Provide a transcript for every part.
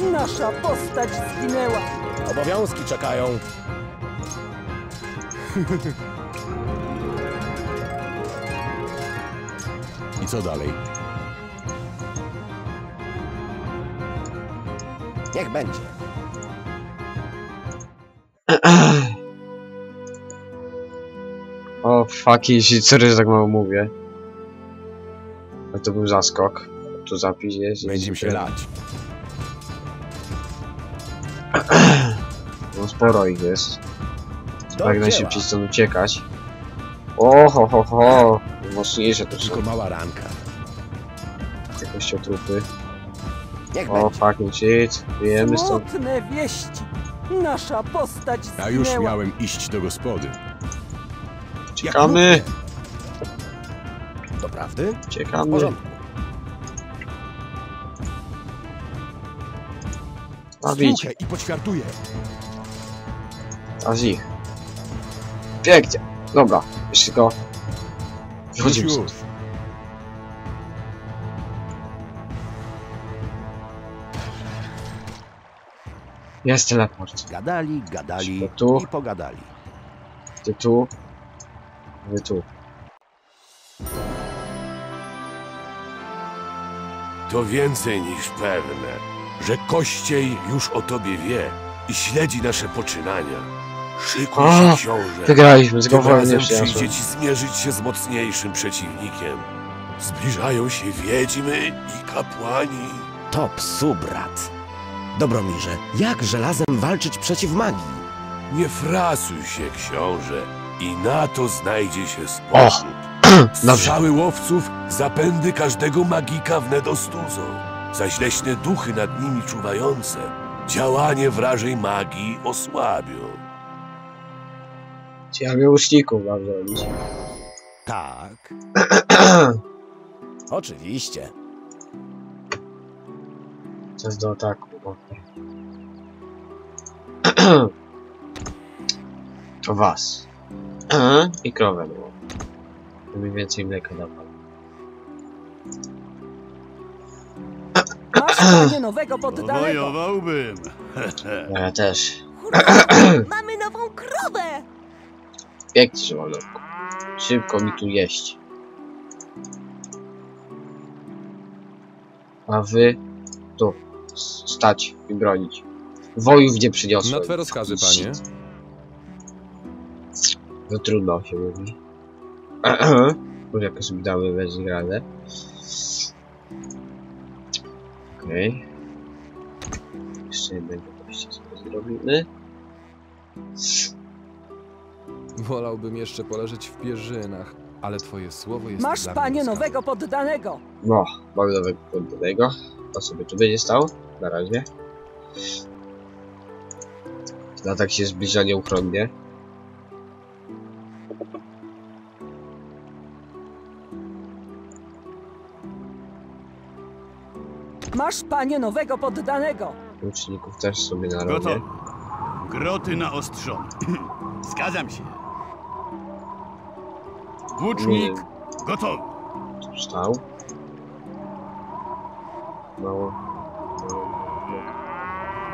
Nasza postać zginęła. Obowiązki czekają. I co dalej? Niech będzie. O, fuck, jeśli sorry, że tak mało mówię. Ale to był zaskok. Tu zapis jest. Będziemy się lać. No sporo ich jest. Dzieła. najszybciej stąd uciekać. O, ho, ho, ho. Mocniejsze to są Tylko mała ranka. te kościotrupy. Niech O, będzie. fucking shit. Wiemy stąd. Smutne wieści. Nasza postać Ja już zginęła. miałem iść do gospody. Czekamy. Doprawdy? W Słuchaj i poćwiartuję. A z ich. Pięknie. Dobra. Jeszcze tylko... Wychodzimy Już, już. Jest teleport. Gadali, gadali Tu. i pogadali. Ty tu. Wy tu. To więcej niż pewne, że Kościej już o tobie wie i śledzi nasze poczynania. Szykuj się, książę. Wygraliśmy, Tym tylko wolę nie razem przyniosłem. przyjdzie ci zmierzyć się z mocniejszym przeciwnikiem. Zbliżają się wiedźmy i kapłani. To psu, brat. Dobromirze, jak żelazem walczyć przeciw magii? Nie frasuj się, książę, i na to znajdzie się sposób. Strzały łowców zapędy każdego magika wnet ostudzą, zaś leśne duchy nad nimi czuwające działanie wrażej magii osłabią. Chciałem łuczników mam zrobić. Tak. Oczywiście. Czas do ataku. To was. I krowę było. Mniej więcej mleka dawał. Panie nowego poddanego. Wojowałbym. No ja też. Mamy nową krowę. Mam nową. Szybko mi tu jeść. A wy tu stać i bronić. Wojów nie przyniosłem. Na twe rozkazy, panie. To trudno się mówi. Może jakoś sobie damy bez radę. Okej. Jeszcze jednego gościa sobie zrobimy. Wolałbym jeszcze poleżeć w pierzynach, ale twoje słowo jest Masz panie nowego poddanego. No, mamy nowego poddanego. To sobie tu będzie stał. Na razie. Atak się zbliża nieuchronnie. Masz panie nowego poddanego. Łuczników też sobie na robię. Gotowy. Groty naostrzone. Zgadzam się. Włócznik gotowy. Tu stał. Mało.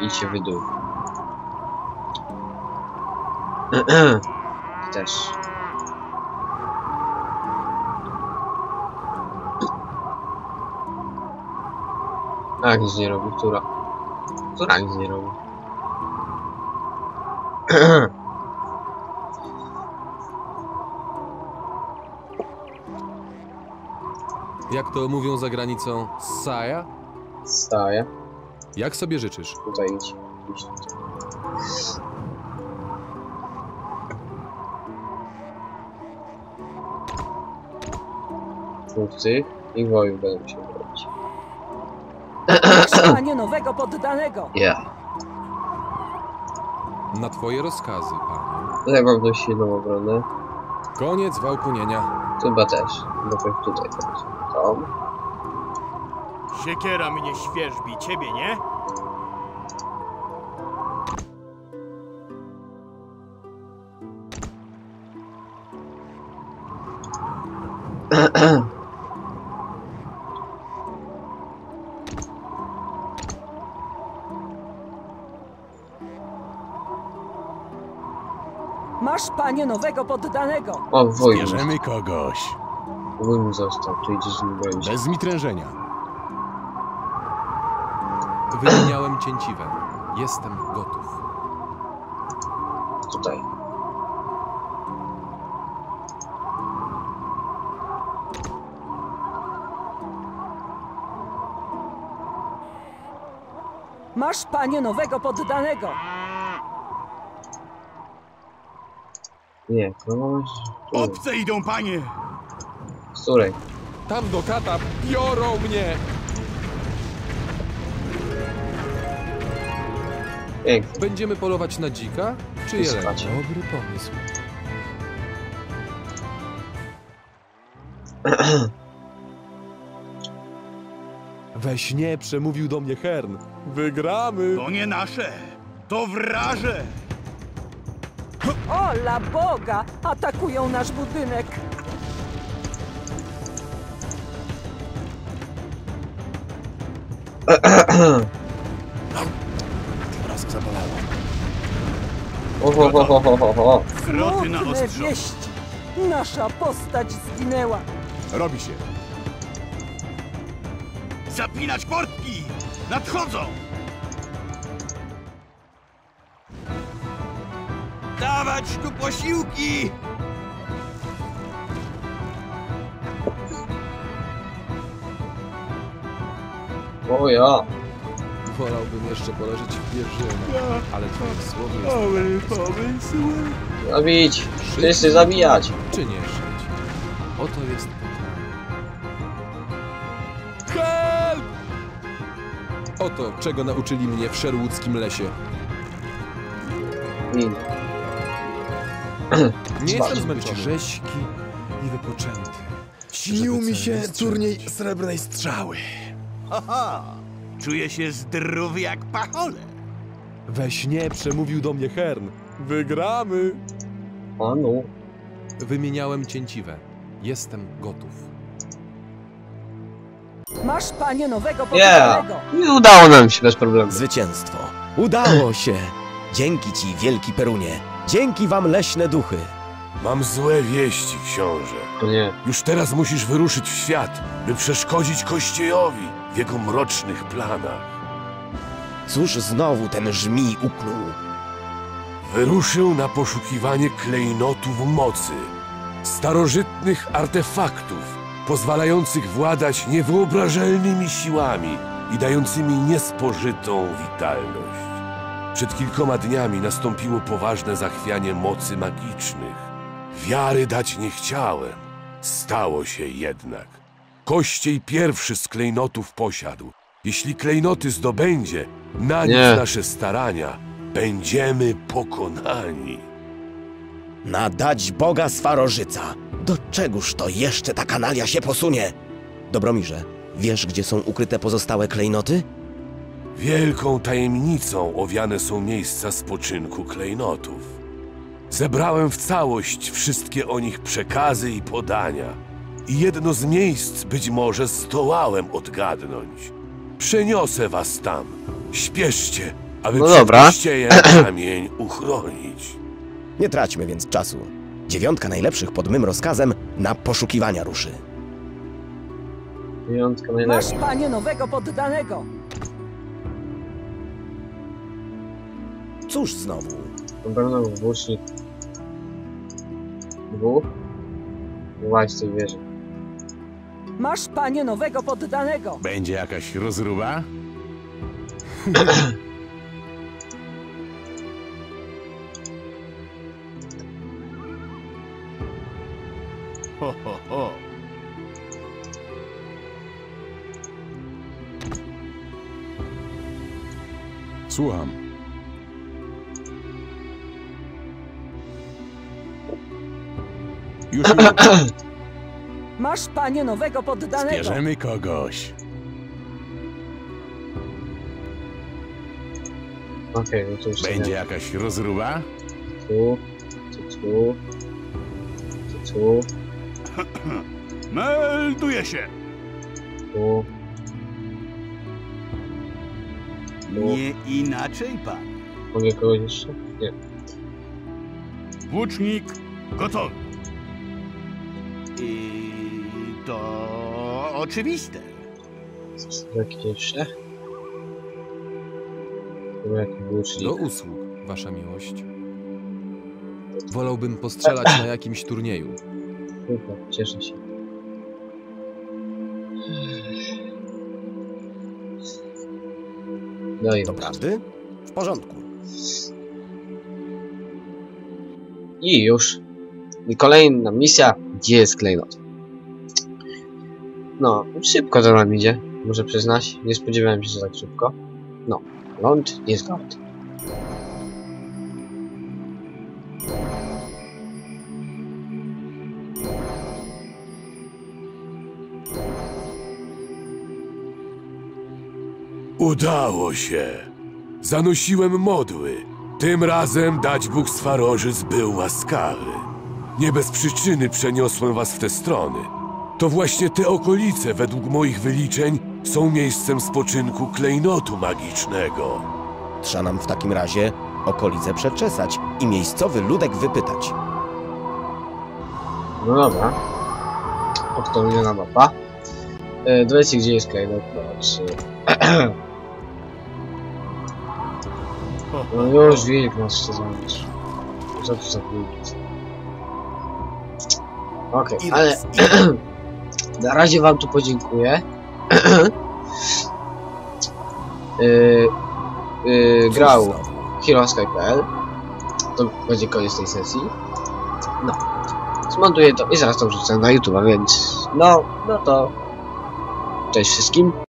I się wydół. Też. A, nic nie robi, która? Która nic nie robi? Jak to mówią za granicą, Saja? Staje. Jak sobie życzysz? Tutaj idź. Idź tutaj. Tych i wojów będą się panie nowego poddanego. Ja. Na twoje rozkazy, panie. Tutaj mam dość silną obronę. Koniec wałkunienia. Chyba też. Najpierw tutaj będzie. Tom. Siekiera mnie świerzbi, ciebie nie? Masz, panie, nowego poddanego. O, wojny. Bierzemy kogoś. Wójt został, tu idzie z nim będzie. Bez mitrężenia. Wymieniałem cięciwe. Jestem gotów. Tutaj. Masz, panie, nowego poddanego. Nie, kogoś... Tu. Obce idą, panie! Z której? Tam do kata biorą mnie! Pięknie. Będziemy polować na dzika czy spać. Dobry pomysł. We śnie przemówił do mnie Hern. Wygramy! To nie nasze! To wraże! O, la Boga! Atakują nasz budynek. Raz zabolało. Oho, ho, ho, ho, ho, ho. Groty na Smutne ostrzał! wieści. Nasza postać zginęła. Robi się. Zapinać portki! Nadchodzą! Dawać tu posiłki! O ja. Wolałbym jeszcze poleżeć w pierzynach, ale twoich słów jest Dobry pomysł! Zabić. Wszyscy zabijać. czy nie szyć? Oto jest pytanie. Help! Oto, czego nauczyli mnie w szerłudzkim lesie. I Nie jestem zmęczony. Rześki i wypoczęty. Śnił mi się nie turniej srebrnej strzały. Haha! Czuję się zdrowy jak pachole! We śnie przemówił do mnie Hern. Wygramy! panu. Wymieniałem cięciwe. Jestem gotów. Masz, panie, nowego Yeah. I udało nam się bez problemu. Zwycięstwo. Udało się. Dzięki ci, wielki Perunie. Dzięki wam, leśne duchy. Mam złe wieści, książę. To nie. Już teraz musisz wyruszyć w świat, by przeszkodzić Kościejowi w jego mrocznych planach. Cóż znowu ten żmij uknął? Wyruszył na poszukiwanie klejnotów mocy, starożytnych artefaktów, pozwalających władać niewyobrażalnymi siłami i dającymi niespożytą witalność. Przed kilkoma dniami nastąpiło poważne zachwianie mocy magicznych. Wiary dać nie chciałem. Stało się jednak. Kościej pierwszy z klejnotów posiadł. Jeśli klejnoty zdobędzie, na nic nasze starania, będziemy pokonani. Nadać Boga Swarożyca. Do czegóż to jeszcze ta kanalia się posunie? Dobromirze, wiesz, gdzie są ukryte pozostałe klejnoty? Wielką tajemnicą owiane są miejsca spoczynku klejnotów. Zebrałem w całość wszystkie o nich przekazy i podania. I jedno z miejsc być może zdołałem odgadnąć. Przeniosę was tam. Śpieszcie, aby No przed dobra. Kamień uchronić. Nie traćmy więc czasu. Dziewiątka najlepszych pod mym rozkazem na poszukiwania ruszy. Wyjątka Masz, najlepsza. panie, nowego poddanego. Cóż znowu? Na pewno włócznik. Dwóch. Tej wieży. Masz, panie, nowego poddanego. Będzie jakaś rozruba? Ho, ho, ho! Słucham. Już już. Masz, panie, nowego poddanego. Bierzemy kogoś. Okej, no to Będzie nie. jakaś rozruba? Tu, tu, tu, tu, tu, Melduję się! tu. Tu. Nie inaczej, pan. Mogę kogoś jeszcze? Nie. Włócznik gotowy. I to oczywiste. Włócznik. Do usług, wasza miłość. Wolałbym postrzelać na jakimś turnieju. Super, cieszę się. No i Doprawdy? W porządku. I już. I kolejna misja. Gdzie jest klejnot? No, szybko to nam idzie. Muszę przyznać. Nie spodziewałem się, że tak szybko. No, ląd jest gord. Udało się. Zanosiłem modły. Tym razem dać Bóg Swarożyc był łaskawy. Nie bez przyczyny przeniosłem was w te strony. To właśnie te okolice, według moich wyliczeń, są miejscem spoczynku klejnotu magicznego. Trza nam w takim razie okolice przeczesać i miejscowy ludek wypytać. No dobra. Aktualna mapa. E, dowiedzcie, gdzie jest klejnot. Znaczy... No już wilk nas chce zabić. Co to za Okej, ale na razie wam tu podziękuję. yy, yy, grał heroesky.pl To będzie koniec tej sesji. No. Zmontuję to i zaraz to wrzucę na YouTube, więc no, no to cześć wszystkim.